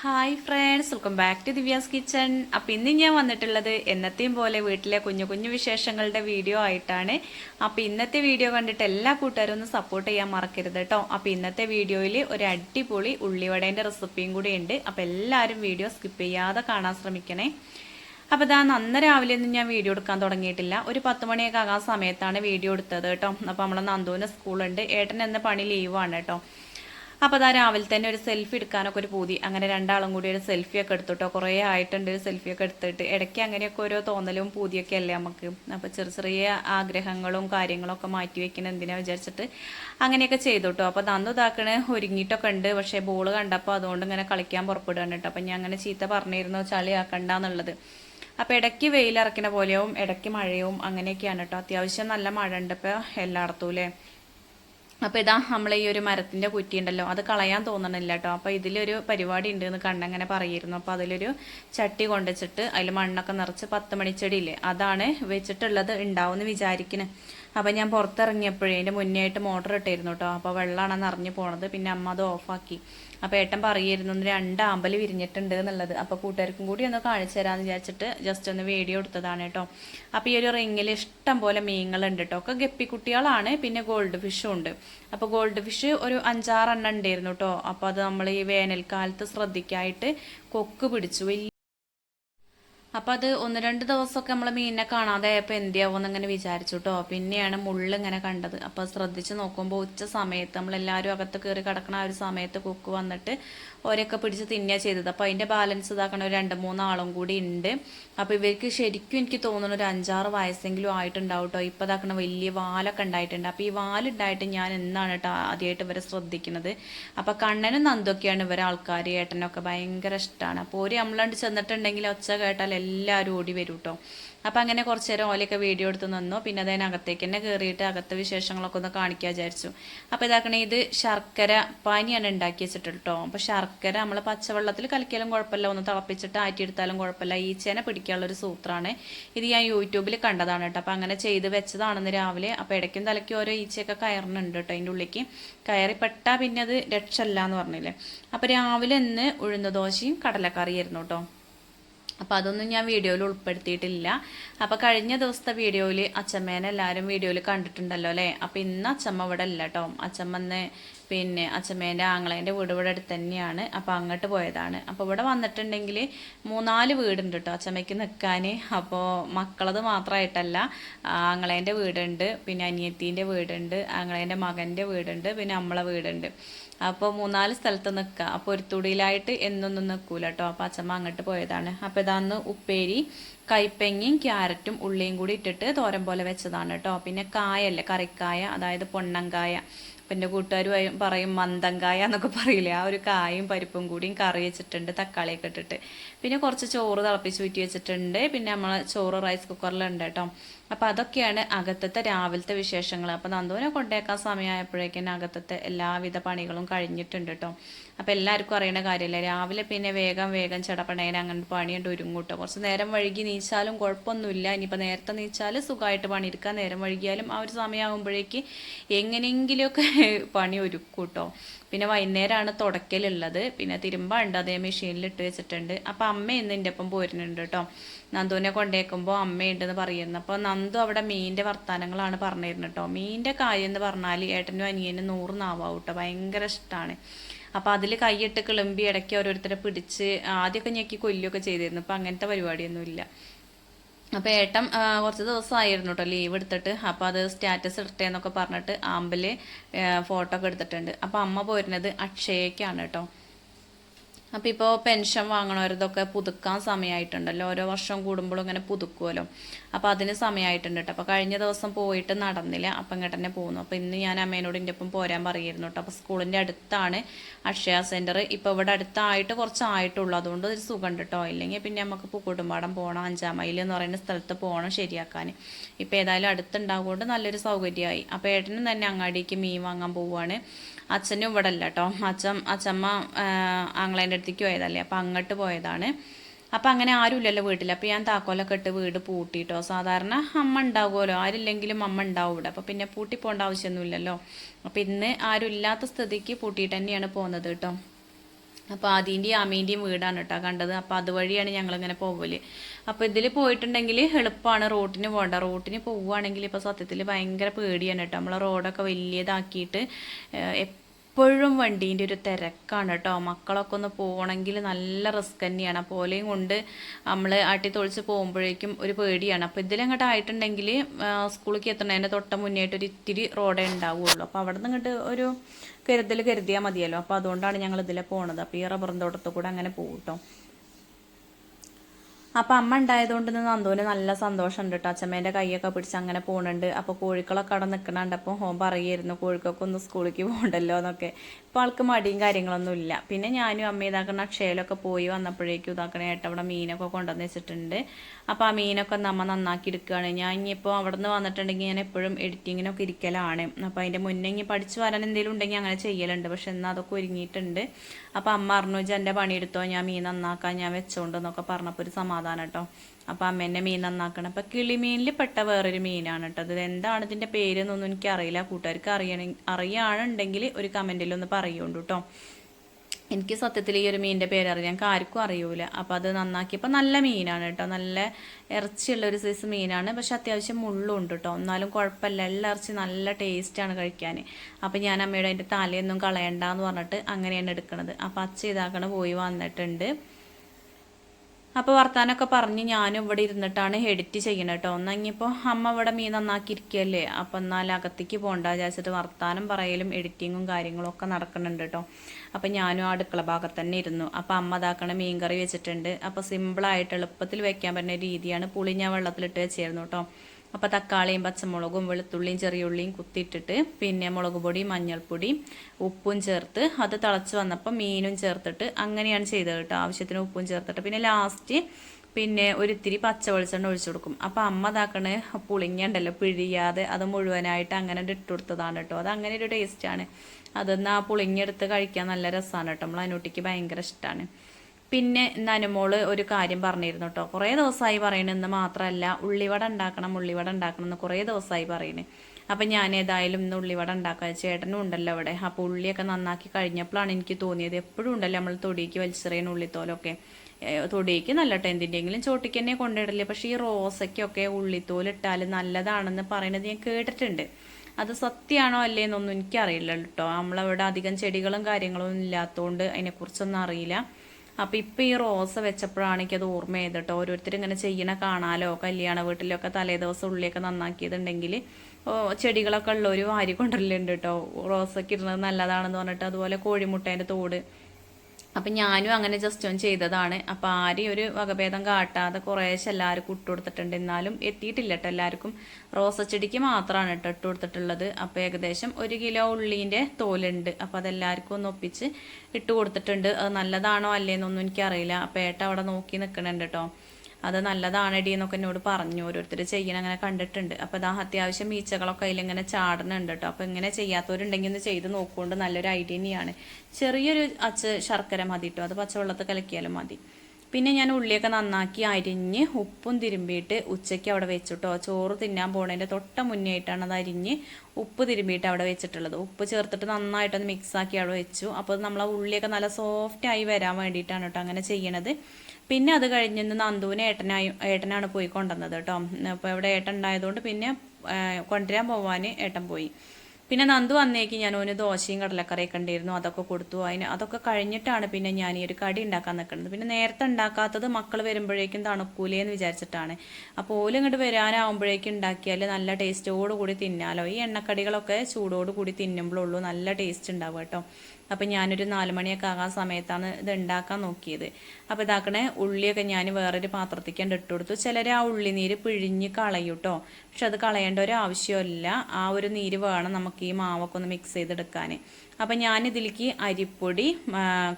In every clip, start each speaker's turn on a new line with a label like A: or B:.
A: Hi friends welcome back to Divya's kitchen appam ഇന്ന് ഞാൻ വന്നിട്ടുള്ളത് എന്നത്തെയും പോലെ വീട്ടിലെ കുഞ്ഞു കുഞ്ഞു വിശേഷങ്ങളുടെ വീഡിയോ ആയിട്ടാണ്. അപ്പം ഇന്നത്തെ വീഡിയോ കണ്ടിട്ട് എല്ലാ കൂട്ടുകാരും ഒന്ന് സപ്പോർട്ട് ചെയ്യാൻ മറക്കരുത് കേട്ടോ അപ്പം ഇന്നത്തെ വീഡിയോയിൽ ഒരു അടിപൊളി ഉള്ളിവടേന്റെ റെസിപ്പിയും കൂടി ഉണ്ട്. അപ്പം എല്ലാവരും വീഡിയോ സ്കിപ്പ് ചെയ്യാതെ കാണാൻ ശ്രമിക്കണേ. അപ്പോൾ ഇതാ നന്ന രാവിലെ ഒന്നും ഞാൻ വീഡിയോ എടുക്കാൻ തുടങ്ങിയിട്ടില്ല. ഒരു പത്ത് മണിയൊക്കെ ആകാൻ സമയത്താണ് വീഡിയോ എടുത്തത് കേട്ടോ അപ്പോൾ നമ്മളെ നന്ദുവിന് സ്കൂളുണ്ട് ഏട്ടൻ എന്ന പണി ലീവാണ് കേട്ടോ അപ്പോൾ അതാ രാവിലെ തന്നെ ഒരു സെൽഫി എടുക്കാനൊക്കെ ഒരു പൂതി. അങ്ങനെ രണ്ടാളും കൂടി ഒരു സെൽഫി ഒക്കെ എടുത്തിട്ടോ. കുറേ ആയിട്ടുണ്ട് ഒരു സെൽഫി ഒക്കെ എടുത്തിട്ട്. ഇടയ്ക്ക് അങ്ങനെയൊക്കെ ഓരോ തോന്നലും പൂതിയൊക്കെ അല്ലേ നമുക്ക്? അപ്പോൾ ചെറിയ ചെറിയ ആഗ്രഹങ്ങളും കാര്യങ്ങളൊക്കെ മാറ്റി വെക്കണം എന്തിനാ വിചാരിച്ചിട്ട് അങ്ങനെയൊക്കെ ചെയ്തു കേട്ടോ അപ്പോൾ നന്നു ഇതാക്കണ ഒരുങ്ങിയിട്ടൊക്കെ ഉണ്ട്. പക്ഷേ ബോൾ കണ്ടപ്പോൾ അതുകൊണ്ട് ഇങ്ങനെ കളിക്കാൻ പുറപ്പെടുകയാണ് കേട്ടോ. അപ്പം ഞാൻ അങ്ങനെ ചീത്ത പറഞ്ഞിരുന്നു ചളിയാക്കണ്ട എന്നുള്ളത്. അപ്പോൾ ഇടയ്ക്ക് വെയിലിറക്കുന്ന പോലെയും ഇടയ്ക്ക് മഴയും അങ്ങനെയൊക്കെയാണ് കേട്ടോ. അത്യാവശ്യം നല്ല മഴ ഉണ്ട് ഇപ്പോൾ എല്ലായിടത്തും അല്ലേ? അപ്പോൾ ഇതാ നമ്മൾ ഈ ഒരു മരത്തിന്റെ കുറ്റി ഉണ്ടല്ലോ അത് കളയാൻ തോന്നണില്ല കേട്ടോ അപ്പോൾ ഇതിലൊരു പരിപാടി ഉണ്ട് എന്ന് കണ്ണങ്ങനെ പറയുന്നു അപ്പോൾ അതിലൊരു ചട്ടി കൊണ്ടുവച്ചിട്ട് അതിൽ മണ്ണൊക്കെ നിറച്ച് പത്ത് മണിച്ചെടിയില്ലേ അതാണ് വെച്ചിട്ടുള്ളത് ഉണ്ടാവും എന്ന് വിചാരിക്കണേ. അപ്പോൾ ഞാൻ പുറത്തിറങ്ങിയപ്പോഴേ എന്റെ മുന്നേ ആയിട്ട് മോട്ടർ ഇട്ടായിരുന്നു കേട്ടോ അപ്പോൾ വെള്ളമാണെന്ന് അറിഞ്ഞു പോണത്. പിന്നെ അമ്മ അത് ഓഫാക്കി അപ്പോൾ ഏട്ടൻ പറയായിരുന്നു ഒന്ന് രണ്ട് ആമ്പൽ വിരിഞ്ഞിട്ടുണ്ട് എന്നുള്ളത്. അപ്പോൾ കൂട്ടുകാർക്കും കൂടി ഒന്ന് കാണിച്ചു തരാമെന്ന് വിചാരിച്ചിട്ട് ജസ്റ്റ് ഒന്ന് വീഡിയോ എടുത്തതാണ് കേട്ടോ അപ്പോൾ ഈ ഒരു റിങ്ങിൽ ഇഷ്ടം പോലെ മീനുകളുണ്ട് കേട്ടോ ഒക്കെ ഗപ്പിക്കുട്ടികളാണ് പിന്നെ ഗോൾഡ് ഫിഷും ഉണ്ട്. അപ്പോൾ ഗോൾഡ് ഫിഷ് ഒരു അഞ്ചാറെണ്ണം ഉണ്ടായിരുന്നു കേട്ടോ അപ്പോൾ അത് നമ്മൾ ഈ വേനൽക്കാലത്ത് ശ്രദ്ധിക്കായിട്ട് കൊക്ക് പിടിച്ചു. അപ്പം അത് ഒന്ന് രണ്ട് ദിവസമൊക്കെ നമ്മൾ മീനിനെ കാണാതെ ആയപ്പോൾ എന്തിയാവുമെന്ന് ഇങ്ങനെ വിചാരിച്ചു കേട്ടോ പിന്നെയാണ് മുള്ള് ഇങ്ങനെ കണ്ടത് അപ്പോൾ ശ്രദ്ധിച്ച് നോക്കുമ്പോൾ ഉച്ച സമയത്ത് നമ്മളെല്ലാവരും അകത്ത് കയറി കിടക്കണ ആ ഒരു സമയത്ത് കുക്ക് വന്നിട്ട് ഓരൊക്കെ പിടിച്ച് തിന്നുക ചെയ്തത്. അപ്പോൾ അതിന്റെ ബാലൻസ് ഇതാക്കണ ഒരു രണ്ട് മൂന്നാളും കൂടി ഉണ്ട് അപ്പോൾ ഇവർക്ക് ശരിക്കും എനിക്ക് തോന്നുന്നു ഒരു അഞ്ചാറ് വയസ്സെങ്കിലും ആയിട്ടുണ്ടാവും കേട്ടോ ഇപ്പോൾ ഇതാക്കണ വലിയ വാലൊക്കെ ഉണ്ടായിട്ടുണ്ട് അപ്പോൾ ഈ വാലുണ്ടായിട്ട് ഞാൻ എന്നാണ് കേട്ടോ ആദ്യമായിട്ട് ഇവരെ ശ്രദ്ധിക്കുന്നത് അപ്പോൾ കണ്ണനും നന്ദൊക്കെയാണ് ഇവരെ ആൾക്കാർ ഏട്ടനൊക്കെ ഭയങ്കര ഇഷ്ടമാണ് അപ്പോൾ ഒരു നമ്മളണ്ട് ചെന്നിട്ടുണ്ടെങ്കിൽ ഒച്ച കേട്ടാൽ എല്ലാവരും ഓടി വരും കേട്ടോ അപ്പം അങ്ങനെ കുറച്ച് നേരം ഓലയൊക്കെ വീഡിയോ എടുത്ത് നിന്നു. പിന്നെ അതിനകത്തേക്ക് തന്നെ കയറിയിട്ട് അകത്തെ വിശേഷങ്ങളൊക്കെ ഒന്ന് കാണിക്കാൻ വിചാരിച്ചു. അപ്പോൾ ഇതാക്കണേ ഇത് ശർക്കര പാനിയാണ് ഉണ്ടാക്കി വെച്ചിട്ട് കേട്ടോ അപ്പോൾ ശർക്കര നമ്മൾ പച്ചവെള്ളത്തിൽ കലക്കിയാലും കുഴപ്പമില്ല. ഒന്ന് തിളപ്പിച്ചിട്ട് ആറ്റിയെടുത്താലും കുഴപ്പമില്ല. പിടിക്കാനുള്ള ഒരു സൂത്രമാണ് ഇത് ഞാൻ യൂട്യൂബിൽ കണ്ടതാണ് കേട്ടോ. അപ്പോൾ അങ്ങനെ ചെയ്ത് വെച്ചതാണെന്ന് രാവിലെ. അപ്പോൾ ഇടയ്ക്കും തലയ്ക്കും ഓരോ ഈച്ചയൊക്കെ കയറുന്നുണ്ട് കേട്ടോ അതിന്റെ ഉള്ളിലേക്ക്. കയറിപ്പെട്ടാൽ പിന്നെ അത് രക്ഷല്ല എന്ന് പറഞ്ഞില്ലേ. അപ്പോൾ രാവിലെ ഇന്ന് ഉഴുന്ന ദോശയും കടലക്കറിയായിരുന്നു കേട്ടോ അപ്പോൾ അതൊന്നും ഞാൻ വീഡിയോയിൽ ഉൾപ്പെടുത്തിയിട്ടില്ല. അപ്പോൾ കഴിഞ്ഞ ദിവസത്തെ വീഡിയോയിൽ അച്ചമ്മേനെ എല്ലാവരും വീഡിയോയിൽ കണ്ടിട്ടുണ്ടല്ലോ അല്ലേ? അപ്പോൾ ഇന്ന് അച്ചമ്മ ഇവിടെ അല്ല കേട്ടോ അച്ചമ്മ പിന്നെ അച്ചമ്മേന്റെ ആങ്ങളേന്റെ വീട് ഇവിടെ അടുത്ത് തന്നെയാണ്. അപ്പോൾ അങ്ങോട്ട് പോയതാണ്. അപ്പോൾ ഇവിടെ വന്നിട്ടുണ്ടെങ്കിൽ മൂന്നാൽ വീടുണ്ട് കേട്ടോ അച്ചമ്മയ്ക്ക് നിൽക്കാൻ അപ്പോൾ മക്കളത് മാത്രമായിട്ടല്ല ആങ്ങളേന്റെ വീടുണ്ട് പിന്നെ അനിയത്തീന്റെ വീടുണ്ട് ആങ്ങളേന്റെ മകന്റെ വീടുണ്ട് പിന്നെ നമ്മളെ വീടുണ്ട്. അപ്പോൾ മൂന്നാൽ സ്ഥലത്ത് നിൽക്കുക അപ്പോൾ ഒരു തുടിയിലായിട്ട് എന്നൊന്നും നിൽക്കൂല കേട്ടോ അപ്പോൾ അച്ഛമ്മ അങ്ങോട്ട് പോയതാണ്. അപ്പോൾ ഇതാന്ന് ഉപ്പേരി കൈപ്പങ്ങിയും ക്യാരറ്റും ഉള്ളിയും കൂടി ഇട്ടിട്ട് തോരൻ പോലെ വെച്ചതാണ് കേട്ടോ പിന്നെ കായല്ലേ കറിക്കായ അതായത് പൊണ്ണങ്കായ. എന്റെ കൂട്ടുകാർ പറയും മന്ദങ്കായ എന്നൊക്കെ പറയില്ലേ? ആ ഒരു കായും പരിപ്പും കൂടിയും കറി വെച്ചിട്ടുണ്ട് തക്കാളിയൊക്കെ ഇട്ടിട്ട്. പിന്നെ കുറച്ച് ചോറ് തിളപ്പിച്ച് ഊറ്റി വെച്ചിട്ടുണ്ട്. പിന്നെ നമ്മൾ ചോറ് റൈസ് കുക്കറിലുണ്ട് കേട്ടോ. അപ്പോൾ അതൊക്കെയാണ് അകത്തത്തെ രാവിലത്തെ വിശേഷങ്ങൾ. അപ്പോൾ നന്ദുവിനെ കൊണ്ടേക്കാൻ സമയമായപ്പോഴേക്കും അകത്തത്തെ എല്ലാവിധ പണികളും കഴിഞ്ഞിട്ടുണ്ട് കേട്ടോ അപ്പോൾ എല്ലാവർക്കും അറിയുന്ന കാര്യമല്ലേ രാവിലെ പിന്നെ വേഗം വേഗം ചടപ്പണേനെ അങ്ങനെ പണിയുണ്ട് ഒരുങ്ങൂട്ടോ. കുറച്ച് നേരം വഴുകി നീച്ചാലും കുഴപ്പമൊന്നുമില്ല. ഇനിയിപ്പോൾ നേരത്തെ നീച്ചാൽ സുഖമായിട്ട് പണിയെടുക്കാൻ നേരം വഴുകിയാലും ആ ഒരു സമയമാകുമ്പോഴേക്ക് എങ്ങനെയെങ്കിലുമൊക്കെ പണി ഒരുക്കൂട്ടോ. പിന്നെ വൈകുന്നേരമാണ് തുടക്കലുള്ളത്. പിന്നെ തിരുമ്പാണ്ട് അതേ മെഷീനിൽ ഇട്ട് വെച്ചിട്ടുണ്ട്. അപ്പോൾ അമ്മ ഇന്ന് എന്റെ ഒപ്പം പോരുന്നുണ്ട് കേട്ടോ. നന്ദുവിനെ കൊണ്ടേക്കുമ്പോൾ അമ്മയുണ്ടെന്ന് പറയുന്നു. അപ്പോൾ നന്ദു അവിടെ മീനിന്റെ വർത്തമാനങ്ങളാണ് പറഞ്ഞിരുന്നത് കേട്ടോ. മീനിന്റെ കാര്യം എന്ന് പറഞ്ഞാൽ ഏട്ടനും അനിയനും നൂറ് നാവാവും കേട്ടോ. ഭയങ്കര ഇഷ്ടമാണ് അപ്പോൾ അതിൽ കൈയിട്ട് കിളമ്പി ഇടയ്ക്ക് ഓരോരുത്തരെ പിടിച്ച് ആദ്യമൊക്കെ ഞെക്കി കൊല്ലുകയൊക്കെ ചെയ്തിരുന്നു. അപ്പോൾ അങ്ങനത്തെ പരിപാടിയൊന്നുമില്ല. അപ്പോൾ ഏട്ടൻ കുറച്ച് ദിവസമായിരുന്നു കേട്ടോ ലീവ് എടുത്തിട്ട്. അപ്പോൾ അത് സ്റ്റാറ്റസ് ഇട്ടേന്നൊക്കെ പറഞ്ഞിട്ട് ആമ്പിൽ ഫോട്ടോ ഒക്കെ എടുത്തിട്ടുണ്ട്. അപ്പോൾ അമ്മ പോരുന്നത് അക്ഷയക്കാണ് കേട്ടോ അപ്പോൾ ഇപ്പോൾ പെൻഷൻ വാങ്ങണവരതൊക്കെ പുതുക്കാൻ സമയമായിട്ടുണ്ടല്ലോ ഓരോ വർഷം കൂടുമ്പോഴും ഇങ്ങനെ പുതുക്കുമല്ലോ അപ്പോൾ അതിന് സമയമായിട്ടുണ്ട് കേട്ടോ അപ്പോൾ കഴിഞ്ഞ ദിവസം പോയിട്ട് നടന്നില്ല. അപ്പം ഇങ്ങോട്ട് തന്നെ പോകുന്നു അപ്പോൾ ഇന്ന് ഞാൻ അമ്മേനോട് എന്റെ ഒപ്പം പോരാൻ പറയുന്നു കേട്ടോ അപ്പോൾ സ്കൂളിന്റെ അടുത്താണ് അക്ഷയ സെന്റർ ഇപ്പോൾ ഇവിടെ അടുത്തായിട്ട് കുറച്ചായിട്ടുള്ളൂ. അതുകൊണ്ട് ഒരു സുഖം കേട്ടോ ഇല്ലെങ്കിൽ പിന്നെ നമുക്ക് പൂക്കൂട്ടുംപാടം പോകണം അഞ്ചാം മൈൽ എന്ന് പറയുന്ന സ്ഥലത്ത് പോകണം ശരിയാക്കാൻ ഇപ്പോൾ ഏതായാലും അടുത്തുണ്ടാകുകൊണ്ട് നല്ലൊരു സൗകര്യമായി. അപ്പോൾ ഏട്ടനും തന്നെ അങ്ങാടിക്ക് മീൻ വാങ്ങാൻ പോവുകയാണ് അച്ഛനും ഇവിടെ അല്ല കേട്ടോ അച്ഛൻ അച്ഛമ്മ ആങ്ങളേന്റെ അടുത്തേക്ക് പോയതല്ലേ. അപ്പോൾ അങ്ങോട്ട് പോയതാണ്. അപ്പം അങ്ങനെ ആരുമില്ലല്ലോ വീട്ടിൽ അപ്പോൾ ഞാൻ താക്കോലൊക്കെ ഇട്ട് വീട് പൂട്ടിട്ടോ. സാധാരണ അമ്മ ഉണ്ടാവുമല്ലോ. ആരില്ലെങ്കിലും അമ്മ ഉണ്ടാവും ഇവിടെ. അപ്പോൾ പിന്നെ പൂട്ടി പോകേണ്ട ആവശ്യമൊന്നുമില്ലല്ലോ. അപ്പോൾ ഇന്ന് ആരും ഇല്ലാത്ത സ്ഥിതിക്ക് പൂട്ടിയിട്ട് തന്നെയാണ് പോകുന്നത് കേട്ടോ. അപ്പോൾ ആദീന്റെയും ആമീന്റെയും വീടാണ് കേട്ടോ കണ്ടത്. അപ്പോൾ അതുവഴിയാണ് ഞങ്ങളിങ്ങനെ പോകൽ അപ്പോൾ ഇതിൽ പോയിട്ടുണ്ടെങ്കിൽ എളുപ്പമാണ് റോട്ടിന് പോകേണ്ട. റോട്ടിന് പോവുകയാണെങ്കിൽ ഇപ്പോൾ സത്യത്തിൽ ഭയങ്കര പേടിയാണ് കേട്ടോ നമ്മളെ റോഡൊക്കെ വലിയതാക്കിയിട്ട് എപ്പോഴും വണ്ടീന്റെ ഒരു തിരക്കാണ് കേട്ടോ മക്കളൊക്കെ ഒന്ന് പോകണമെങ്കിൽ നല്ല റിസ്ക് തന്നെയാണ്. പോലെയും കൊണ്ട് നമ്മൾ ആട്ടി തൊളിച്ച് പോകുമ്പോഴേക്കും ഒരു പേടിയാണ്. അപ്പോൾ ഇതിലങ്ങോട്ട് ആയിട്ടുണ്ടെങ്കിൽ സ്കൂളിലേക്ക് എത്തുന്നതിന്റെ തൊട്ട മുന്നേയായിട്ട് ഒരു ഇത്തിരി റോഡേ ഉണ്ടാവുള്ളൂ. അപ്പോൾ അവിടെ നിന്ന് ഇങ്ങോട്ട് ഒരു കരുതൽ കരുതിയാൽ മതിയല്ലോ. അപ്പോൾ അതുകൊണ്ടാണ് ഞങ്ങൾ ഇതിലെ പോണത്. അപ്പോൾ ഈ റബ്ബറും തോട്ടത്തിൽ കൂടെ അങ്ങനെ പോകും കേട്ടോ അപ്പം അമ്മ ഉണ്ടായതുകൊണ്ട് നിന്ന് നന്ദുവിന് നല്ല സന്തോഷമുണ്ട് കേട്ടോ അച്ഛമ്മേന്റെ കൈയൊക്കെ പിടിച്ച് അങ്ങനെ പോകുന്നുണ്ട് അപ്പോൾ കോഴിക്കളൊക്കെ അവിടെ നിൽക്കണുണ്ട് അപ്പോൾ ഹോം പറയുമായിരുന്നു കോഴിക്കൊക്കെ ഒന്ന് സ്കൂളിലേക്ക് പോകണ്ടല്ലോ എന്നൊക്കെ. ഇപ്പോൾ ആൾക്ക് മടിയും കാര്യങ്ങളൊന്നും ഇല്ല. പിന്നെ ഞാനും അമ്മ ഇതാക്കണ അക്ഷയയിലൊക്കെ പോയി വന്നപ്പോഴേക്കും ഇതാക്കണ അവിടെ മീനൊക്കെ കൊണ്ടുവന്ന് വെച്ചിട്ടുണ്ട്. അപ്പോൾ ആ മീനൊക്കെ നമ്മ നന്നാക്കി എടുക്കുകയാണ് ഞാൻ ഇനിയിപ്പോൾ അവിടെ നിന്ന് വന്നിട്ടുണ്ടെങ്കിൽ ഞാൻ എപ്പോഴും എഡിറ്റിങ്ങിനൊക്കെ ഇരിക്കലാണ്. അപ്പോൾ അതിന്റെ മുന്നേ ഇനി പഠിച്ചു വരാൻ എന്തെങ്കിലും ഉണ്ടെങ്കിൽ അങ്ങനെ ചെയ്യലുണ്ട്. പക്ഷെ എന്നാൽ അതൊക്കെ ഒരുങ്ങിയിട്ടുണ്ട്. അപ്പോൾ അമ്മ പറഞ്ഞു "ഇജ്ജ് എന്റെ പണിയെടുത്തോ ഞാൻ മീൻ നന്നാക്കാൻ ഞാൻ വെച്ചോണ്ട് എന്നൊക്കെ പറഞ്ഞപ്പോൾ ഒരു സമാധാനം കേട്ടോ. അപ്പോൾ അമ്മ എന്നെ മീൻ നന്നാക്കണം അപ്പോൾ കിളിമീനിൽ പെട്ട വേറൊരു മീനാണ് കേട്ടോ. അത് എന്താണ് ഇതിന്റെ പേരെന്നൊന്നും എനിക്കറിയില്ല. കൂട്ടുകാർക്ക് അറിയണ അറിയാണെന്നുണ്ടെങ്കിൽ ഒരു കമന്റിൽ ഒന്ന് പറയുള്ളൂ കേട്ടോ. എനിക്ക് സത്യത്തിൽ ഈ ഒരു മീനിന്റെ പേരറിയാം ഞങ്ങൾക്ക് ആർക്കും അറിയൂല. അപ്പോൾ അത് നന്നാക്കിയപ്പോൾ നല്ല മീനാണ് കേട്ടോ. നല്ല ഇറച്ചിയുള്ള ഒരു സൈസ് മീനാണ്. പക്ഷെ അത്യാവശ്യം മുള്ളും ഉണ്ട് കേട്ടോ. എന്നാലും കുഴപ്പമില്ല. എല്ലാ ഇറച്ചി നല്ല ടേസ്റ്റാണ് കഴിക്കാൻ അപ്പോൾ ഞാൻ അമ്മയുടെ അതിന്റെ തലയൊന്നും കളയണ്ടെന്ന് പറഞ്ഞിട്ട് അങ്ങനെയാണ് എടുക്കുന്നത് അപ്പോൾ അച്ഛ ഇതാക്കണ പോയി വന്നിട്ടുണ്ട്. അപ്പോൾ വർത്താനൊക്കെ പറഞ്ഞ് ഞാനും ഇവിടെ ഇരുന്നിട്ടാണ് എഡിറ്റ് ചെയ്യണത് കേട്ടോ. ഒന്നെങ്കിപ്പോൾ അമ്മ ഇവിടെ മീൻ നന്നാക്കിയിരിക്കുകയല്ലേ അപ്പം എന്നാൽ അകത്തേക്ക് പോകണ്ട വിചാരിച്ചിട്ട് വർത്താനം പറയലും എഡിറ്റിങ്ങും കാര്യങ്ങളും ഒക്കെ നടക്കുന്നുണ്ട് കേട്ടോ. അപ്പം ഞാനും ആ അടുക്കള ഭാഗത്ത് തന്നെ ഇരുന്നു. അപ്പം അമ്മ അതാക്കണ മീൻ കറി വെച്ചിട്ടുണ്ട് അപ്പോൾ സിമ്പിളായിട്ട് എളുപ്പത്തിൽ വെക്കാൻ പറ്റുന്ന രീതിയാണ് പുളി ഞാൻ വെള്ളത്തിലിട്ട് വെച്ചായിരുന്നു കേട്ടോ അപ്പോൾ തക്കാളിയും പച്ചമുളകും വെളുത്തുള്ളിയും ചെറിയുള്ളിയും കുത്തിയിട്ടിട്ട് പിന്നെ മുളക് പൊടി മഞ്ഞൾപ്പൊടി ഉപ്പും ചേർത്ത് അത് തിളച്ച് വന്നപ്പോൾ മീനും ചേർത്തിട്ട് അങ്ങനെയാണ് ചെയ്തത് കേട്ടോ ആവശ്യത്തിന് ഉപ്പും ചേർത്തിട്ട് പിന്നെ ലാസ്റ്റ് പിന്നെ ഒരിത്തിരി പച്ച വെളിച്ചെണ്ണ ഒഴിച്ചു കൊടുക്കും. അപ്പോൾ അമ്മ ഇതാക്കണ പുളിങ്ങണ്ടല്ലോ പിഴിയാതെ അത് മുഴുവനായിട്ട് അങ്ങനെ ഇട്ട് കൊടുത്തതാണ് കേട്ടോ അത് അങ്ങനെ ഒരു ടേസ്റ്റാണ് അതൊന്ന് ആ പുളിങ്ങെടുത്ത് കഴിക്കാൻ നല്ല രസമാണ് കേട്ടോ. നമ്മൾ അനുട്ടിക്ക് ഭയങ്കര ഇഷ്ടമാണ് പിന്നെ നനുമോൾ ഒരു കാര്യം പറഞ്ഞിരുന്നു കേട്ടോ. കുറേ ദിവസമായി പറയണെന്ന് മാത്രമല്ല ഉള്ളിവട ഉണ്ടാക്കണം ഉള്ളിവട ഉണ്ടാക്കണം എന്ന് കുറേ ദിവസമായി പറയണ്. അപ്പം ഞാൻ ഏതായാലും ഇന്ന് ഉള്ളിവട ഉണ്ടാക്കുക ചേട്ടനും ഉണ്ടല്ലോ അവിടെ. അപ്പോൾ ഉള്ളിയൊക്കെ നന്നാക്കി കഴിഞ്ഞപ്പോഴാണ് എനിക്ക് തോന്നിയത് എപ്പോഴും ഉണ്ടല്ലോ നമ്മൾ തൊടിക്ക് വലിച്ചെറിയുന്ന ഉള്ളിത്തോലൊക്കെ. തൊടിക്ക് നല്ല കേട്ടോ. എന്തിന്റെങ്കിലും ചോട്ടിക്ക് തന്നെ കൊണ്ടിടില്ല പക്ഷേ ഈ റോസയ്ക്കൊക്കെ ഉള്ളിത്തോലിട്ടാൽ നല്ലതാണെന്ന് പറയുന്നത് ഞാൻ കേട്ടിട്ടുണ്ട്. അത് സത്യമാണോ അല്ലേ എന്നൊന്നും എനിക്കറിയില്ല കേട്ടോ നമ്മളവിടെ അധികം ചെടികളും കാര്യങ്ങളും ഇല്ലാത്തതുകൊണ്ട് അതിനെക്കുറിച്ചൊന്നും അറിയില്ല. അപ്പോൾ ഇപ്പം ഈ റോസ് വെച്ചപ്പോഴാണ് എനിക്കത് ഓർമ്മ ചെയ്തിട്ടോ ഓരോരുത്തർ ഇങ്ങനെ ചെയ്യണ കാണാലോ കല്യാണ വീട്ടിലൊക്കെ തലേ ദിവസം ഉള്ളിയൊക്കെ നന്നാക്കിയതുണ്ടെങ്കിൽ ചെടികളൊക്കെ ഒരു വാരി കൊണ്ടുവരലുണ്ട് കേട്ടോ റോസൊക്കെ ഇരുന്നത് നല്ലതാണെന്ന് പറഞ്ഞിട്ട് അതുപോലെ കോഴിമുട്ടേന്റെ തോട് അപ്പം ഞാനും അങ്ങനെ ജസ്റ്റ് ഒന്ന് ചെയ്തതാണ്. അപ്പം ആരെയും ഒരു വകഭേദം കാട്ടാതെ കുറേശ്ശെ എല്ലാവർക്കും ഇട്ട് കൊടുത്തിട്ടുണ്ട്. എന്നാലും എത്തിയിട്ടില്ല കേട്ടോ എല്ലാവർക്കും റോസച്ചെടിക്ക് മാത്രമാണ് കേട്ടോ ഇട്ട് കൊടുത്തിട്ടുള്ളത്. അപ്പോൾ ഏകദേശം ഒരു കിലോ ഉള്ളീന്റെ തോലുണ്ട്. അപ്പോൾ അതെല്ലാവർക്കും ഒന്ന് ഒപ്പിച്ച് ഇട്ട് കൊടുത്തിട്ടുണ്ട്. അത് നല്ലതാണോ അല്ലേന്നൊന്നും എനിക്കറിയില്ല. അപ്പോൾ ഏട്ട അവിടെ നോക്കി നിൽക്കണുണ്ട് കേട്ടോ അത് നല്ലതാണെടി എന്നൊക്കെ എന്നോട് പറഞ്ഞു. ഓരോരുത്തർ ചെയ്യണം അങ്ങനെ കണ്ടിട്ടുണ്ട്. അപ്പോൾ അതാ അത്യാവശ്യം ഈച്ചകളൊക്കെ അതിലിങ്ങനെ ചാടുന്നുണ്ട് കേട്ടോ അപ്പോൾ ഇങ്ങനെ ചെയ്യാത്തവരുണ്ടെങ്കിൽ ഒന്ന് ചെയ്ത് നോക്കുകൊണ്ട് നല്ലൊരു ഐഡിയ തന്നെയാണ്. ചെറിയൊരു അച്ച് ശർക്കര മതി കേട്ടോ അത് പച്ചവെള്ളത്തിൽ കലക്കിയാലും മതി. പിന്നെ ഞാൻ ഉള്ളിയൊക്കെ നന്നാക്കി അരിഞ്ഞ് ഉപ്പും തിരുമ്പിയിട്ട് ഉച്ചയ്ക്ക് അവിടെ വെച്ചിട്ടോ ചോറ് തിന്നാൻ പോണതിന്റെ തൊട്ട മുന്നേ ആയിട്ടാണ് അത് അരിഞ്ഞ് ഉപ്പ് തിരുമ്പിയിട്ട് അവിടെ വെച്ചിട്ടുള്ളത്. ഉപ്പ് ചേർത്തിട്ട് നന്നായിട്ടൊന്ന് മിക്സാക്കി അവിടെ വെച്ചു. അപ്പോൾ നമ്മൾ ആ ഉള്ളിയൊക്കെ നല്ല സോഫ്റ്റായി വരാൻ വേണ്ടിയിട്ടാണ് കേട്ടോ അങ്ങനെ ചെയ്യണത്. പിന്നെ അത് കഴിഞ്ഞ് നന്ദുവിനെ ഏട്ടനായി ഏട്ടനാണ് പോയി കൊണ്ടുവന്നത് കേട്ടോ. അപ്പോൾ ഇവിടെ ഏട്ടൻ ഉണ്ടായതുകൊണ്ട് പിന്നെ കൊണ്ടുവരാൻ പോവാൻ ഏട്ടൻ പോയി. പിന്നെ നന്ദു വന്നേക്ക് ഞാൻ ഓന് ദോശയും കടലക്കറിയൊക്കെ ഉണ്ടായിരുന്നു അതൊക്കെ കൊടുത്തു. അതിന് അതൊക്കെ കഴിഞ്ഞിട്ടാണ് പിന്നെ ഞാൻ ഈ ഒരു കടി ഉണ്ടാക്കാൻ നിൽക്കുന്നത്. പിന്നെ നേരത്തെ ഉണ്ടാക്കാത്തത് മക്കൾ വരുമ്പോഴേക്കും തണുക്കൂലേ എന്ന് വിചാരിച്ചിട്ടാണ്. അപ്പോൾ ഓൽ ഇങ്ങോട്ട് വരാനാവുമ്പോഴേക്കും ഉണ്ടാക്കിയാൽ നല്ല ടേസ്റ്റോട് കൂടി തിന്നാലോ. ഈ എണ്ണക്കടികളൊക്കെ ചൂടോട് കൂടി തിന്നുമ്പോഴുള്ളൂ നല്ല ടേസ്റ്റ് ഉണ്ടാവും കേട്ടോ. അപ്പം ഞാനൊരു നാല് മണിയൊക്കെ ആകാൻ സമയത്താണ് ഇത് ഉണ്ടാക്കാൻ നോക്കിയത്. അപ്പോൾ ഇതാക്കണേ ഉള്ളിയൊക്കെ ഞാൻ വേറൊരു പാത്രത്തേക്ക് കണ്ട് ഇട്ട് കൊടുത്തു. ചിലർ ആ ഉള്ളി നീര് പിഴിഞ്ഞ് കളയും കേട്ടോ പക്ഷെ അത് കളയേണ്ട ഒരു ആവശ്യമില്ല ആ ഒരു നീര് വേണം നമുക്ക് ഈ മാവൊക്കെ ഒന്ന് മിക്സ് ചെയ്തെടുക്കാൻ അപ്പം ഞാനിതിലേക്ക് അരിപ്പൊടി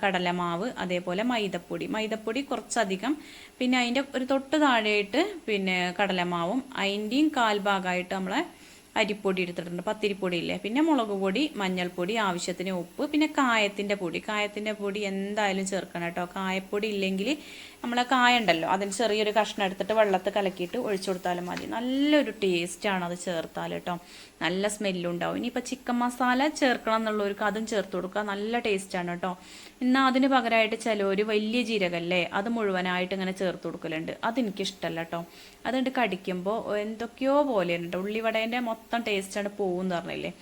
A: കടലമാവ് അതേപോലെ മൈദപ്പൊടി. മൈദപ്പൊടി കുറച്ചധികം. പിന്നെ അതിന്റെ ഒരു തൊട്ട് താഴെയായിട്ട് പിന്നെ കടലമാവും. അതിന്റെയും കാൽഭാഗമായിട്ട് നമ്മളെ അരിപ്പൊടി എടുത്തിട്ടുണ്ട്. പത്തിരിപ്പൊടി ഇല്ലേ പിന്നെ മുളക് പൊടി മഞ്ഞൾപ്പൊടി ആവശ്യത്തിന് ഉപ്പ് പിന്നെ കായത്തിന്റെ പൊടി. കായത്തിന്റെ പൊടി എന്തായാലും ചേർക്കണം കേട്ടോ. കായപ്പൊടി ഇല്ലെങ്കിൽ നമ്മളെ കായ ഉണ്ടല്ലോ അതിന് ചെറിയൊരു കഷ്ണം എടുത്തിട്ട് വെള്ളത്തിൽ കലക്കിയിട്ട് ഒഴിച്ചു കൊടുത്താലും മതി. നല്ലൊരു ടേസ്റ്റാണ് അത് ചേർത്താൽ കേട്ടോ. നല്ല സ്മെല്ലും ഉണ്ടാവും ഇനിയിപ്പോൾ ചിക്കൻ മസാല ചേർക്കണം എന്നുള്ളവർക്ക് അതും ചേർത്ത് കൊടുക്കുക. നല്ല ടേസ്റ്റാണ് കേട്ടോ എന്നാൽ അതിന് പകരമായിട്ട് ചിലവർ വലിയ ജീരകല്ലേ അത് മുഴുവനായിട്ട് ഇങ്ങനെ ചേർത്ത് കൊടുക്കലുണ്ട്. അതെനിക്കിഷ്ടമല്ല കേട്ടോ അതുകൊണ്ട് കടിക്കുമ്പോൾ എന്തൊക്കെയോ പോലെയാണ് കേട്ടോ ഉള്ളിവടേന്റെ മൊത്തം ടേസ്റ്റാണ് പോകുമെന്ന് പറഞ്ഞില്ലേ.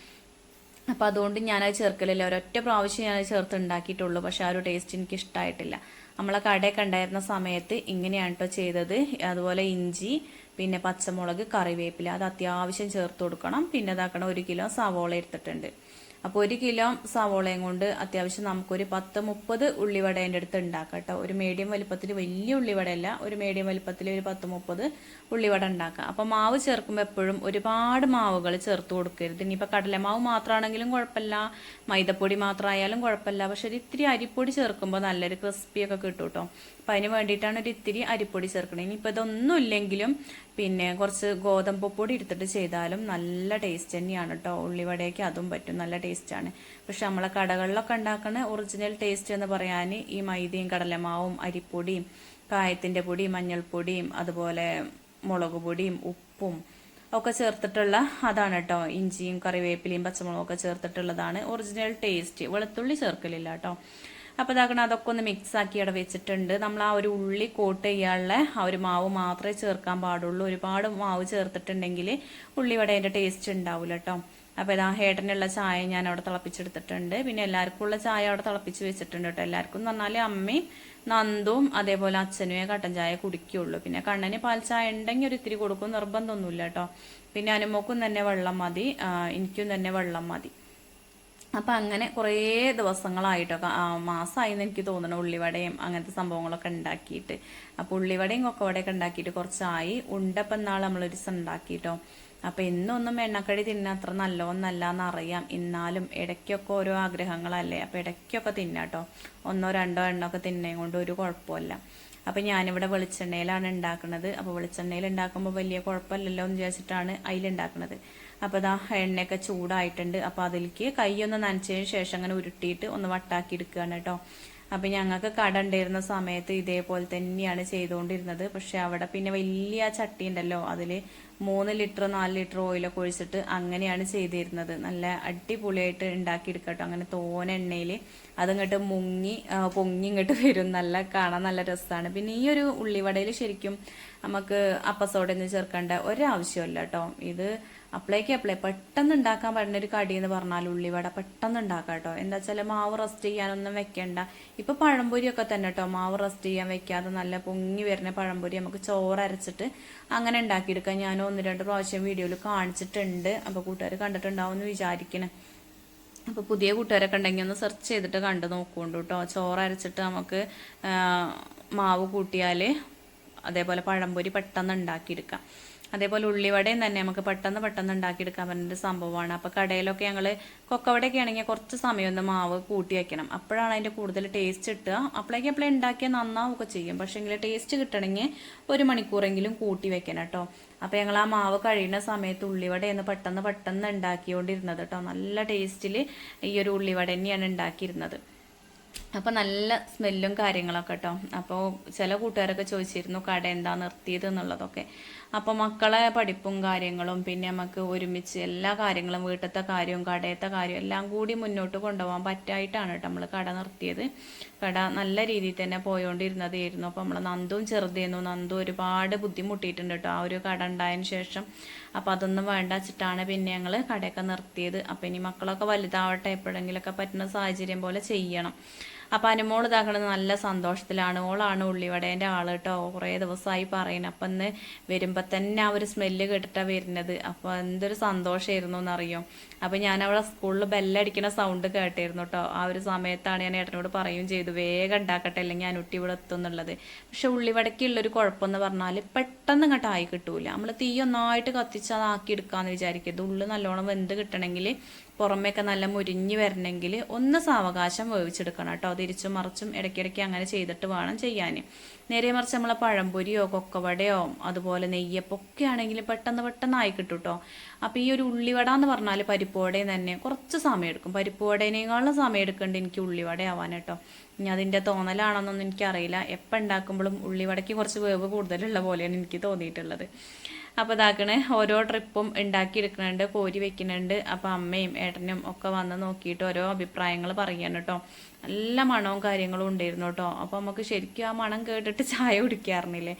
A: അപ്പോൾ അതുകൊണ്ട് ഞാനത് ചേർക്കലില്ല. ഒരൊറ്റ പ്രാവശ്യം ഞാനത് ചേർത്ത് ഉണ്ടാക്കിയിട്ടുള്ളൂ. പക്ഷെ ആ ഒരു ടേസ്റ്റ് എനിക്ക് ഇഷ്ടമായിട്ടില്ല നമ്മളെ കടയൊക്കെ ഉണ്ടായിരുന്ന സമയത്ത് ഇങ്ങനെയാണ് കേട്ടോ ചെയ്തത്. അതുപോലെ ഇഞ്ചി പിന്നെ പച്ചമുളക് കറിവേപ്പില അത് അത്യാവശ്യം ചേർത്ത് കൊടുക്കണം. പിന്നെ ഇതാക്കണം ഒരു കിലോ സവോള എടുത്തിട്ടുണ്ട്. അപ്പോൾ ഒരു കിലോ സവോളയും കൊണ്ട് അത്യാവശ്യം നമുക്കൊരു പത്ത് മുപ്പത് ഉള്ളിവടേന്റെ അടുത്ത് ഉണ്ടാക്കാം കേട്ടോ. ഒരു മീഡിയം വലുപ്പത്തിൽ വലിയ ഉള്ളിവടയല്ല ഒരു മീഡിയം വലുപ്പത്തിൽ ഒരു പത്ത് മുപ്പത് ഉള്ളിവട ഉണ്ടാക്കാം. അപ്പോൾ മാവ് ചേർക്കുമ്പോൾ എപ്പോഴും ഒരുപാട് മാവുകൾ ചേർത്ത് കൊടുക്കരുത്. ഇനിയിപ്പോൾ കടലമാവ് മാത്രമാണെങ്കിലും കുഴപ്പമില്ല മൈദപ്പൊടി മാത്രമായാലും കുഴപ്പമില്ല. പക്ഷെ ഒരു ഇത്തിരി അരിപ്പൊടി ചേർക്കുമ്പോൾ നല്ലൊരു ക്രിസ്പിയൊക്കെ കിട്ടും കേട്ടോ. അപ്പം അതിന് വേണ്ടിയിട്ടാണ് ഒരു ഇത്തിരി അരിപ്പൊടി ചേർക്കണത് ഇനിയിപ്പോൾ ഇതൊന്നും ഇല്ലെങ്കിലും പിന്നെ കുറച്ച് ഗോതമ്പ് പൊടി എടുത്തിട്ട് ചെയ്താലും നല്ല ടേസ്റ്റ് തന്നെയാണ് കേട്ടോ. ഉള്ളിവടയ്ക്ക് അതും പറ്റും. നല്ല ടേസ്റ്റാണ് പക്ഷെ നമ്മളെ കടകളിലൊക്കെ ഉണ്ടാക്കുന്ന ഒറിജിനൽ ടേസ്റ്റ് എന്ന് പറയാൻ ഈ മൈദയും കടലമാവും അരിപ്പൊടിയും കായത്തിന്റെ പൊടിയും മഞ്ഞൾപ്പൊടിയും അതുപോലെ മുളക് പൊടിയും ഉപ്പും ഒക്കെ ചേർത്തിട്ടുള്ള അതാണ് കേട്ടോ ഇഞ്ചിയും കറിവേപ്പിലയും പച്ചമുളകും ഒക്കെ ചേർത്തിട്ടുള്ളതാണ് ഒറിജിനൽ ടേസ്റ്റ് വെളുത്തുള്ളി ചേർക്കലില്ല കേട്ടോ അപ്പോൾ ഇതാക്കണം അതൊക്കെ ഒന്ന് മിക്സ് ആക്കി അവിടെ വെച്ചിട്ടുണ്ട്. നമ്മൾ ആ ഒരു ഉള്ളി കോട്ട് ചെയ്യാനുള്ള ആ ഒരു മാവ് മാത്രമേ ചേർക്കാൻ പാടുള്ളൂ. ഒരുപാട് മാവ് ചേർത്തിട്ടുണ്ടെങ്കിൽ ഉള്ളിവടേന്റെ ടേസ്റ്റ് ഉണ്ടാവില്ല കേട്ടോ അപ്പോൾ ഇതാ ഹേട്ടനുള്ള ചായ ഞാൻ അവിടെ തിളപ്പിച്ചെടുത്തിട്ടുണ്ട്. പിന്നെ എല്ലാവർക്കും ഉള്ള ചായ അവിടെ തിളപ്പിച്ച് വെച്ചിട്ടുണ്ട് കേട്ടോ. എല്ലാവർക്കും എന്ന് പറഞ്ഞാൽ അമ്മയും നന്ദും അതേപോലെ അച്ഛനുമേ കട്ടൻ ചായ കുടിക്കുകയുള്ളൂ. പിന്നെ കണ്ണന് പാൽ ചായ ഉണ്ടെങ്കിൽ ഒരു ഇത്തിരി കൊടുക്കും നിർബന്ധമൊന്നുമില്ല കേട്ടോ. പിന്നെ അനുമോക്കും തന്നെ വെള്ളം മതി. എനിക്കും തന്നെ വെള്ളം മതി. അപ്പം അങ്ങനെ കുറേ ദിവസങ്ങളായിട്ടൊക്കെ മാസമായി എന്ന് എനിക്ക് തോന്നുന്നു ഉള്ളിവടയും അങ്ങനത്തെ സംഭവങ്ങളൊക്കെ ഉണ്ടാക്കിയിട്ട്. അപ്പോൾ ഉള്ളിവടയും കൊക്കവടയൊക്കെ ഉണ്ടാക്കിയിട്ട് കുറച്ചായി. ഉണ്ടപ്പം നാൾ നമ്മളൊരു ദിവസം ഉണ്ടാക്കിയിട്ടോ അപ്പം ഇന്നൊന്നും എണ്ണക്കടി തിന്നാൻ അത്ര നല്ലതൊന്നല്ല എന്നറിയാം എന്നാലും ഇടയ്ക്കൊക്കെ ഓരോ ആഗ്രഹങ്ങളല്ലേ? അപ്പോൾ ഇടയ്ക്കൊക്കെ തിന്നാട്ടോ ഒന്നോ രണ്ടോ എണ്ണൊക്കെ തിന്നേം കൊണ്ട് ഒരു കുഴപ്പമില്ല. അപ്പൊ ഞാനിവിടെ വെളിച്ചെണ്ണയിലാണ് ഉണ്ടാക്കുന്നത് അപ്പോൾ വെളിച്ചെണ്ണയിൽ ഉണ്ടാക്കുമ്പോൾ വലിയ കുഴപ്പമില്ലല്ലോ എന്ന് വിചാരിച്ചിട്ടാണ് അതിലുണ്ടാക്കുന്നത് അപ്പോൾ ഇതാ എണ്ണയൊക്കെ ചൂടായിട്ടുണ്ട്. അപ്പോൾ അതിലേക്ക് കൈയൊന്ന് നനച്ചതിന് ശേഷം അങ്ങനെ ഉരുട്ടിയിട്ട് ഒന്ന് വട്ടാക്കി എടുക്കുകയാണ് കേട്ടോ. അപ്പം ഞങ്ങൾക്ക് കട ഉണ്ടായിരുന്ന സമയത്ത് ഇതേപോലെ തന്നെയാണ് ചെയ്തുകൊണ്ടിരുന്നത്. പക്ഷെ അവിടെ പിന്നെ വലിയ ചട്ടി ഉണ്ടല്ലോ. അതിൽ മൂന്ന് ലിറ്റർ നാല് ലിറ്റർ ഓയിലൊക്കെ ഒഴിച്ചിട്ട് അങ്ങനെയാണ് ചെയ്തിരുന്നത്. നല്ല അടിപൊളിയായിട്ട് ഉണ്ടാക്കിയെടുക്കട്ടോ. അങ്ങനെ തോന എണ്ണയിൽ അതങ്ങോട്ട് മുങ്ങി പൊങ്ങി ഇങ്ങോട്ട് വരും. നല്ല കാണാൻ നല്ല രസമാണ് പിന്നെ ഈ ഒരു ഉള്ളിവടയിൽ ശരിക്കും നമുക്ക് അപ്പസോടൊന്നും ചേർക്കേണ്ട ഒരാവശ്യമില്ല കേട്ടോ ഇത് അപ്ലൈക്ക് അപ്ലൈ. പെട്ടെന്ന് ഉണ്ടാക്കാൻ പറ്റുന്ന ഒരു കടി എന്ന് പറഞ്ഞാൽ ഉള്ളിവട പെട്ടെന്ന് ഉണ്ടാക്കാം കേട്ടോ എന്താ വെച്ചാൽ മാവ് റസ്റ്റ് ചെയ്യാനൊന്നും വെക്കണ്ട. ഇപ്പൊ പഴംപൊരിയൊക്കെ തന്നെ കേട്ടോ മാവ് റസ്റ്റ് ചെയ്യാൻ വെക്കാതെ നല്ല പൊങ്ങി വരുന്ന പഴംപൊരി നമുക്ക് ചോറ് അരച്ചിട്ട് അങ്ങനെ ഉണ്ടാക്കിയെടുക്കാം. ഞാൻ ഒന്ന് രണ്ട് പ്രാവശ്യം വീഡിയോയിൽ കാണിച്ചിട്ടുണ്ട്. അപ്പോൾ കൂട്ടുകാർ കണ്ടിട്ടുണ്ടാവും എന്ന് വിചാരിക്കണേ. അപ്പോൾ പുതിയ കൂട്ടുകാരൊക്കെ ഉണ്ടെങ്കിൽ ഒന്ന് സെർച്ച് ചെയ്തിട്ട് കണ്ടു നോക്കുകൊണ്ട് കേട്ടോ. ചോറ് അരച്ചിട്ട് നമുക്ക് മാവ് കൂട്ടിയാൽ അതേപോലെ പഴംപൊരി പെട്ടെന്ന് ഉണ്ടാക്കിയെടുക്കാം. അതേപോലെ ഉള്ളിവടയും തന്നെ നമുക്ക് പെട്ടെന്ന് പെട്ടെന്ന് ഉണ്ടാക്കിയെടുക്കാൻ പറ്റുന്ന സംഭവമാണ്. അപ്പോൾ കടയിലൊക്കെ ഞങ്ങൾ കൊക്കവടയൊക്കെ ആണെങ്കിൽ കുറച്ച് സമയം ഒന്ന് മാവ് കൂട്ടി വയ്ക്കണം അപ്പോഴാണ് അതിന്റെ കൂടുതൽ ടേസ്റ്റ് കിട്ടുക. അപ്പോഴേക്കും അപ്പോഴേ ഉണ്ടാക്കിയാൽ നന്നാവുകയൊക്കെ ചെയ്യും. പക്ഷേ ടേസ്റ്റ് കിട്ടണമെങ്കിൽ ഒരു മണിക്കൂറെങ്കിലും കൂട്ടി വെക്കണം കേട്ടോ. അപ്പോൾ ഞങ്ങൾ ആ മാവ് കഴിയുന്ന സമയത്ത് ഉള്ളിവടയെന്ന് പെട്ടെന്ന് പെട്ടെന്ന് ഉണ്ടാക്കിക്കൊണ്ടിരുന്നത് കേട്ടോ നല്ല ടേസ്റ്റിൽ ഈ ഒരു ഉള്ളിവട തന്നെയാണ് ഉണ്ടാക്കിയിരുന്നത്. അപ്പോൾ നല്ല സ്മെല്ലും കാര്യങ്ങളൊക്കെ കേട്ടോ അപ്പോൾ ചില കൂട്ടുകാരൊക്കെ ചോദിച്ചിരുന്നു കട എന്താ നിർത്തിയത് എന്നുള്ളതൊക്കെ. അപ്പോൾ മക്കളെ പഠിപ്പും കാര്യങ്ങളും പിന്നെ നമുക്ക് ഒരുമിച്ച് എല്ലാ കാര്യങ്ങളും വീട്ടിലത്തെ കാര്യവും കടയത്തെ കാര്യവും എല്ലാം കൂടി മുന്നോട്ട് കൊണ്ടുപോകാൻ പറ്റായിട്ടാണ് കേട്ടോ നമ്മൾ കട നിർത്തിയത്. കട നല്ല രീതിയിൽ തന്നെ പോയോണ്ടിരുന്നതായിരുന്നു. അപ്പോൾ നമ്മൾ നന്ദും ചെറുതായിരുന്നു. നന്ദു ഒരുപാട് ബുദ്ധിമുട്ടിയിട്ടുണ്ട് കേട്ടോ. ആ ഒരു കട ഉണ്ടായതിന് ശേഷം. അപ്പോൾ അതൊന്നും വേണ്ട വെച്ചിട്ടാണ് പിന്നെ ഞങ്ങൾ കടയൊക്കെ നിർത്തിയത്. അപ്പോൾ ഇനി മക്കളൊക്കെ വലുതാവട്ടെ എപ്പോഴെങ്കിലുമൊക്കെ പറ്റുന്ന സാഹചര്യം പോലെ ചെയ്യണം. അപ്പോൾ അനുമോൾ ഇതാക്കണത് നല്ല സന്തോഷത്തിലാണ്. ഓളാണ് ഉള്ളിവടേന്റെ ആൾ കേട്ടോ. കുറേ ദിവസമായി പറയുന്നത് അപ്പം ഇന്ന് വരുമ്പോൾ തന്നെ ആ ഒരു സ്മെല്ല് കേട്ടിട്ടാണ് വരുന്നത്. അപ്പോൾ എന്തൊരു സന്തോഷമായിരുന്നു എന്നറിയോ? അപ്പോൾ ഞാൻ അവളെ സ്കൂളിൽ ബെല്ലടിക്കുന്ന സൗണ്ട് കേട്ടായിരുന്നു കേട്ടോ. ആ ഒരു സമയത്താണ് ഞാൻ ഏട്ടനോട് പറയുകയും ചെയ്തു. വേഗം ഉണ്ടാക്കട്ടെ അല്ലെങ്കിൽ അനുട്ടി ഇവിടെ എത്തും എന്നുള്ളത്. പക്ഷെ ഉള്ളിവടക്കുള്ളൊരു കുഴപ്പമെന്ന് പറഞ്ഞാൽ പെട്ടെന്ന് ഇങ്ങോട്ട് ആയി കിട്ടൂല. നമ്മൾ തീ ഒന്നായിട്ട് കത്തിച്ച് അതാക്കി എടുക്കാമെന്ന് വിചാരിക്കരുത്. ഉള്ളു നല്ലോണം വെന്ത് കിട്ടണമെങ്കിൽ പുറമേയൊക്കെ നല്ല മുരിഞ്ഞ് വരണമെങ്കിൽ ഒന്ന് സാവകാശം വേവിച്ചെടുക്കണം കേട്ടോ. തിരിച്ചും മറിച്ചും ഇടയ്ക്കിടയ്ക്ക് അങ്ങനെ ചെയ്തിട്ട് വേണം ചെയ്യാൻ. നേരെ മറിച്ച് നമ്മളെ പഴംപൊരിയോ കൊക്കവടയോ അതുപോലെ നെയ്യപ്പൊക്കെ ആണെങ്കിൽ പെട്ടെന്ന് പെട്ടെന്ന് ആയി കിട്ടും കേട്ടോ. അപ്പോൾ ഈ ഒരു ഉള്ളിവട എന്ന് പറഞ്ഞാൽ പരിപ്പുവടയും തന്നെ കുറച്ച് സമയം എടുക്കും. പരിപ്പുവടേനേക്കാളും സമയം എടുക്കേണ്ട എനിക്ക് ഉള്ളിവട ആവാൻ കേട്ടോ. ഇനി അതിന്റെ തോന്നലാണെന്നൊന്നും എനിക്കറിയില്ല. എപ്പോൾ ഉണ്ടാക്കുമ്പോഴും ഉള്ളിവടയ്ക്ക് കുറച്ച് വേവ് കൂടുതലുള്ള പോലെയാണ് എനിക്ക് തോന്നിയിട്ടുള്ളത്. അപ്പോൾ ഇതാക്കണേ ഓരോ ട്രിപ്പും ഉണ്ടാക്കിയെടുക്കുന്നുണ്ട് കോരി വെക്കുന്നുണ്ട്. അപ്പോൾ അമ്മയും ഏട്ടനും ഒക്കെ വന്ന് നോക്കിയിട്ട് ഓരോ അഭിപ്രായങ്ങൾ പറയാണ് കേട്ടോ നല്ല മണവും കാര്യങ്ങളും ഉണ്ടായിരുന്നു കേട്ടോ അപ്പോൾ നമുക്ക് ശരിക്കും ആ മണം കേട്ടിട്ട് ചായ കുടിക്കാറുന്നില്ലേ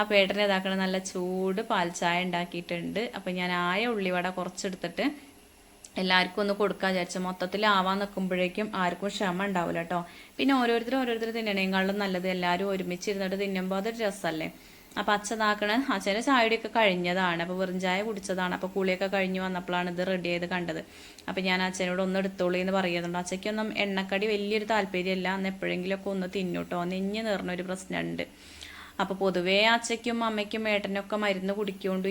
A: അപ്പോൾ ഏട്ടനെ ഇതാക്കണ നല്ല ചൂട് പാൽ ചായ ഉണ്ടാക്കിയിട്ടുണ്ട്. അപ്പോൾ ഞാൻ ആയ ഉള്ളിവട കുറച്ചെടുത്തിട്ട് എല്ലാവർക്കും ഒന്ന് കൊടുക്കാൻ വിചാരിച്ചു. മൊത്തത്തിൽ ആവാൻ നിൽക്കുമ്പോഴേക്കും ആർക്കും ക്ഷമ ഉണ്ടാവില്ല കേട്ടോ പിന്നെ ഓരോരുത്തരും ഓരോരുത്തർ തിന്നണേക്കാളും നല്ലത് എല്ലാവരും ഒരുമിച്ചിരുന്നിട്ട് തിന്നുമ്പോൾ അതൊരു രസമല്ലേ അപ്പം അച്ഛനാക്കണ അച്ഛന്റെ ചായയുടെയൊക്കെ കഴിഞ്ഞതാണ്. അപ്പോൾ വെറും ചായ കുടിച്ചതാണ്. അപ്പോൾ കുളിയൊക്കെ കഴിഞ്ഞ് വന്നപ്പോഴാണ് ഇത് റെഡി ചെയ്ത് കണ്ടത്. അപ്പം ഞാൻ അച്ഛനോട് ഒന്ന് എടുത്തോളൂ എന്ന് പറയുന്നുണ്ട്. അച്ഛയ്ക്കൊന്നും എണ്ണക്കടി വലിയൊരു താല്പര്യമല്ല. അന്ന് എപ്പോഴെങ്കിലുമൊക്കെ ഒന്ന് തിന്നൂട്ടോ. നെഞ്ഞ് നേർന്നൊരു പ്രശ്നമുണ്ട്. അപ്പോൾ പൊതുവേ അച്ഛയ്ക്കും അമ്മയ്ക്കും ഏട്ടനൊക്കെ മരുന്ന് കുടിക്കൊണ്ട്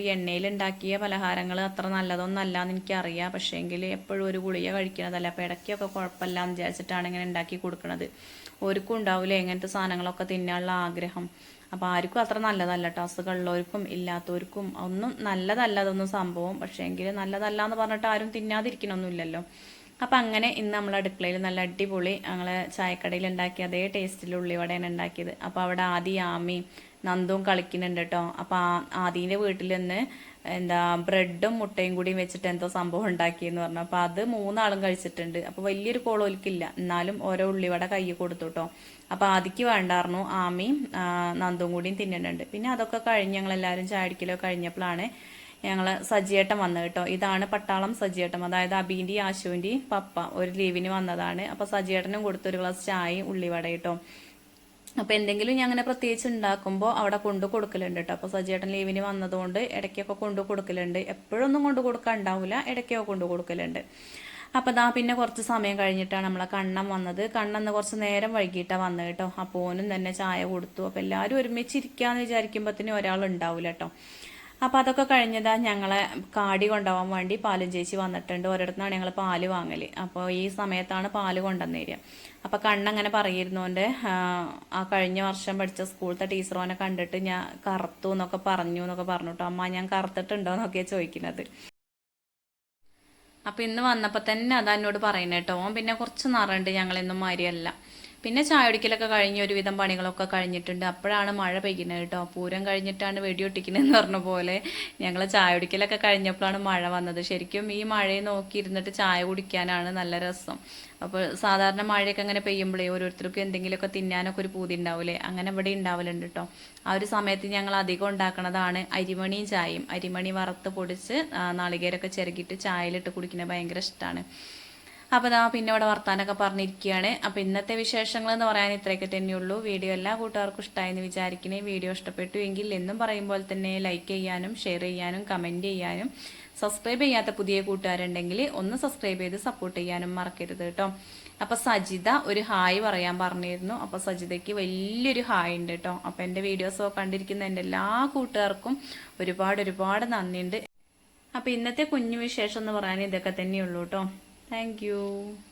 A: ഉണ്ടാക്കിയ പലഹാരങ്ങൾ അത്ര നല്ലതൊന്നല്ല എന്ന് എനിക്കറിയാം. പക്ഷേ എങ്കിൽ എപ്പോഴും ഒരു ഗുളിക കഴിക്കണതല്ല. അപ്പോൾ ഇടയ്ക്കൊക്കെ കുഴപ്പമില്ല എന്ന് വിചാരിച്ചിട്ടാണ് ഇങ്ങനെ ഉണ്ടാക്കി കൊടുക്കുന്നത് ഒരുക്കും ഉണ്ടാവില്ലേ ഇങ്ങനത്തെ സാധനങ്ങളൊക്കെ തിന്നാനുള്ള ആഗ്രഹം. അപ്പോൾ ആർക്കും അത്ര നല്ലതല്ല. കേട്ടോ അസുഖമുള്ളവർക്കും ഇല്ലാത്തവർക്കും ഒന്നും നല്ലതല്ല അതൊന്നും സംഭവം. പക്ഷേ എങ്കിൽ നല്ലതല്ല എന്ന് പറഞ്ഞിട്ട് ആരും തിന്നാതിരിക്കണമൊന്നുമില്ലല്ലോ അപ്പം അങ്ങനെ ഇന്ന് നമ്മൾ അടുക്കളയിൽ നല്ല അടിപൊളി ഞങ്ങളെ ചായക്കടയിൽ ഉണ്ടാക്കിയ അതേ ടേസ്റ്റിൽ ഉള്ളിവടയാണ് ഉണ്ടാക്കിയത്. അപ്പോൾ അവിടെ ആദി ആമി നന്ദും കളിക്കുന്നുണ്ട് കേട്ടോ അപ്പോൾ ആദീന്റെ വീട്ടിൽ നിന്ന് എന്താ ബ്രെഡും മുട്ടയും കൂടിയും വെച്ചിട്ട് എന്തോ സംഭവം ഉണ്ടാക്കിയെന്ന് പറഞ്ഞു. അപ്പോൾ അത് മൂന്നാളും കഴിച്ചിട്ടുണ്ട്. അപ്പോൾ വലിയൊരു കോളോലിക്കില്ല എന്നാലും ഓരോ ഉള്ളിവട കൈ കൊടുത്തുട്ടോ. അപ്പൊ അപ്പോൾ ആദിക്ക് വേണ്ടായിരുന്നു ആമിയും നന്ദും കൂടിയും തിന്നുന്നുണ്ട് പിന്നെ അതൊക്കെ കഴിഞ്ഞ് ഞങ്ങൾ എല്ലാവരും ചാടിക്കലോ കഴിഞ്ഞപ്പോഴാണ് ഞങ്ങൾ സജിയേട്ടൻ വന്നത് കേട്ടോ. ഇതാണ് പട്ടാളം സജിയേട്ടൻ. അതായത് അബീന്റെയും ആശുവിന്റെയും പപ്പ ഒരു ലീവിന് വന്നതാണ്. അപ്പോൾ സജിയേട്ടനും കൊടുത്തൊരു ഗ്ലാസ് ചായയും ഉള്ളിവട കേട്ടോ. അപ്പോൾ എന്തെങ്കിലും ഞാൻ അങ്ങനെ പ്രത്യേകിച്ച് ഉണ്ടാക്കുമ്പോൾ അവിടെ കൊണ്ടു കൊടുക്കലുണ്ട് കേട്ടോ അപ്പോൾ സജിയേട്ടൻ ലീവിന് വന്നതുകൊണ്ട് ഇടയ്ക്കൊക്കെ കൊണ്ടു കൊടുക്കലുണ്ട്. എപ്പോഴൊന്നും കൊണ്ടു കൊടുക്കാൻ ഉണ്ടാവില്ല ഇടയ്ക്കൊക്കെ കൊണ്ടു കൊടുക്കലുണ്ട്. അപ്പോൾ ദാ പിന്നെ കുറച്ച് സമയം കഴിഞ്ഞിട്ടാണ് നമ്മളെ കണ്ണം വന്നത്. കണ്ണെന്ന് കുറച്ച് നേരം വൈകിട്ടാണ് വന്നത് കേട്ടോ അപ്പോൾ ഓനും തന്നെ ചായ കൊടുത്തു. അപ്പോൾ എല്ലാവരും ഒരുമിച്ചിരിക്കാന്ന് വിചാരിക്കുമ്പോഴത്തേനും ഒരാൾ ഉണ്ടാവില്ല കേട്ടോ അപ്പോൾ അതൊക്കെ കഴിഞ്ഞതാ ഞങ്ങളെ കാടി കൊണ്ടുപോകാൻ വേണ്ടി പാലും ചേച്ചി വന്നിട്ടുണ്ട്. ഒരിടത്തുനിന്നാണ് ഞങ്ങൾ പാൽ വാങ്ങൽ. അപ്പോൾ ഈ സമയത്താണ് പാൽ കൊണ്ടുവന്നേരിക അപ്പോൾ കണ്ണങ്ങനെ പറയുന്നോണ്ട് ആ കഴിഞ്ഞ വർഷം പഠിച്ച സ്കൂളത്തെ ടീച്ചറോനെ കണ്ടിട്ട് ഞാൻ കറുത്തു എന്നൊക്കെ പറഞ്ഞു എന്നൊക്കെ പറഞ്ഞു കേട്ടോ അമ്മ ഞാൻ കറുത്തിട്ടുണ്ടോ എന്നൊക്കെയാണ് ചോദിക്കുന്നത്. അപ്പോൾ ഇന്ന് വന്നപ്പോൾ തന്നെ അതാ എന്നോട് പറയുന്നത് പിന്നെ കുറച്ച് നിറണ്ട് ഞങ്ങളെന്നും മാതിരിയല്ല പിന്നെ ചായടിക്കലൊക്കെ കഴിഞ്ഞ് ഒരുവിധം പണികളൊക്കെ കഴിഞ്ഞിട്ടുണ്ട്. അപ്പോഴാണ് മഴ പെയ്യുന്നത് കേട്ടോ. പൂരം കഴിഞ്ഞിട്ടാണ് വെടിയൊട്ടിക്കുന്നതെന്ന് പറഞ്ഞ പോലെ ഞങ്ങൾ ചായടിക്കലൊക്കെ കഴിഞ്ഞപ്പോഴാണ് മഴ വന്നത്. ശരിക്കും ഈ മഴയെ നോക്കിയിരുന്നിട്ട് ചായ കുടിക്കാനാണ് നല്ല രസം. അപ്പോൾ സാധാരണ മഴയൊക്കെ അങ്ങനെ പെയ്യുമ്പോഴേ ഓരോരുത്തർക്കും എന്തെങ്കിലുമൊക്കെ തിന്നാനൊക്കെ ഒരു പൂതി ഉണ്ടാവില്ലേ അങ്ങനെ ഇവിടെ ഉണ്ടാവലുണ്ട് കേട്ടോ. ആ ഒരു സമയത്ത് ഞങ്ങൾ അധികം ഉണ്ടാക്കണതാണ് അരിമണിയും ചായയും. അരിമണി വറുത്ത് പൊടിച്ച് നാളികേരൊക്കെ ചിരകിയിട്ട് ചായയിലിട്ട് കുടിക്കുന്നത് ഭയങ്കര ഇഷ്ടമാണ്. അപ്പോൾ ഇതാ പിന്നെ ഇവിടെ വർത്താനൊക്കെ പറഞ്ഞിരിക്കുകയാണ്. അപ്പോൾ ഇന്നത്തെ വിശേഷങ്ങൾ എന്ന് പറയാൻ ഇത്രയൊക്കെ തന്നെയുള്ളൂ. വീഡിയോ എല്ലാ കൂട്ടുകാർക്കും ഇഷ്ടമായെന്ന് വിചാരിക്കണേ. വീഡിയോ ഇഷ്ടപ്പെട്ടു എങ്കിൽ എന്നും പറയുമ്പോൾ തന്നെ ലൈക്ക് ചെയ്യാനും ഷെയർ ചെയ്യാനും കമന്റ് ചെയ്യാനും. സബ്സ്ക്രൈബ് ചെയ്യാത്ത പുതിയ കൂട്ടുകാരുണ്ടെങ്കിൽ ഒന്ന് സബ്സ്ക്രൈബ് ചെയ്ത് സപ്പോർട്ട് ചെയ്യാനും മറക്കരുത് കേട്ടോ. അപ്പോൾ സജിത ഒരു ഹായ് പറയാൻ പറഞ്ഞിരുന്നു. അപ്പോൾ സജിതയ്ക്ക് വലിയൊരു ഹായ് ഉണ്ട് കേട്ടോ. അപ്പോൾ എന്റെ വീഡിയോസ് കണ്ടിരിക്കുന്ന എന്റെ എല്ലാ കൂട്ടുകാർക്കും ഒരുപാട് ഒരുപാട് നന്ദിയുണ്ട്. അപ്പോൾ ഇന്നത്തെ കുഞ്ഞു വിശേഷം എന്ന് പറയാൻ ഇതൊക്കെ തന്നെയുള്ളൂ കേട്ടോ. Thank you.